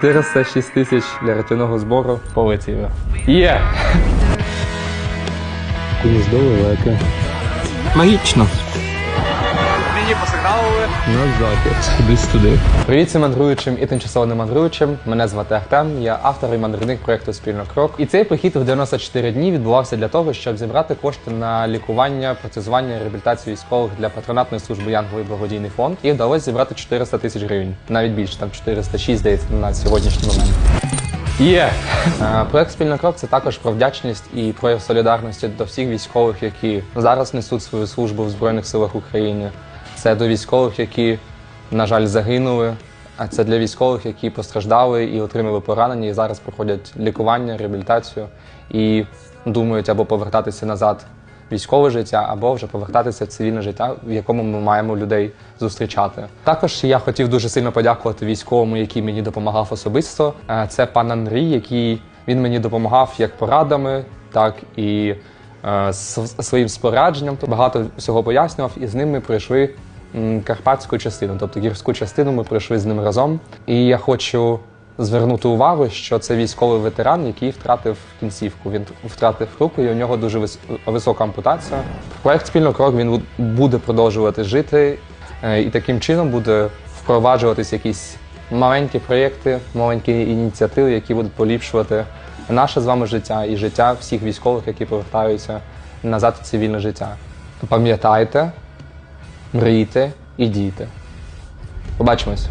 406 тисяч для рятівного збору полетіло. Є! Гніздо велике. Магічно. На захід. Кудись туди. Привіт всім мандруючим і тимчасово не мандруючим. Мене звати Артем, я автор і мандрівник проєкту Спільно крок. І цей похід в 94 дні відбувався для того, щоб зібрати кошти на лікування, протезування, реабілітацію військових для патронатної служби Янголи благодійний фонд. І вдалося зібрати 400 тисяч гривень, навіть більше, там 406, здається, на сьогоднішній момент. Є Е, проект спільно крок це також про вдячність і прояв солідарності до всіх військових, які зараз несуть свою службу в Збройних силах України. Це до військових, які, на жаль, загинули. А це для військових, які постраждали і отримали поранення, і зараз проходять лікування, реабілітацію і думають або повертатися назад в військове життя, або вже повертатися в цивільне життя, в якому ми маємо людей зустрічати. Також я хотів дуже сильно подякувати військовому, який мені допомагав особисто. Е, Це пан Андрій, який він мені допомагав як порадами, так і е, своїм спорядженням. Тобто Багато всього пояснював, і з ним ми пройшли карпатську частину, тобто гірську частину ми пройшли з ним разом. І я хочу звернути увагу, що це військовий ветеран, який втратив кінцівку. Він втратив руку, і у нього дуже вис- висока ампутація. Проект спільно крок він буде продовжувати жити, е, і таким чином буде впроваджуватись якісь маленькі проєкти, маленькі ініціативи, які будуть поліпшувати наше з вами життя і життя всіх військових, які повертаються назад в цивільне життя. Пам'ятайте, мрійте і дійте. Побачимось.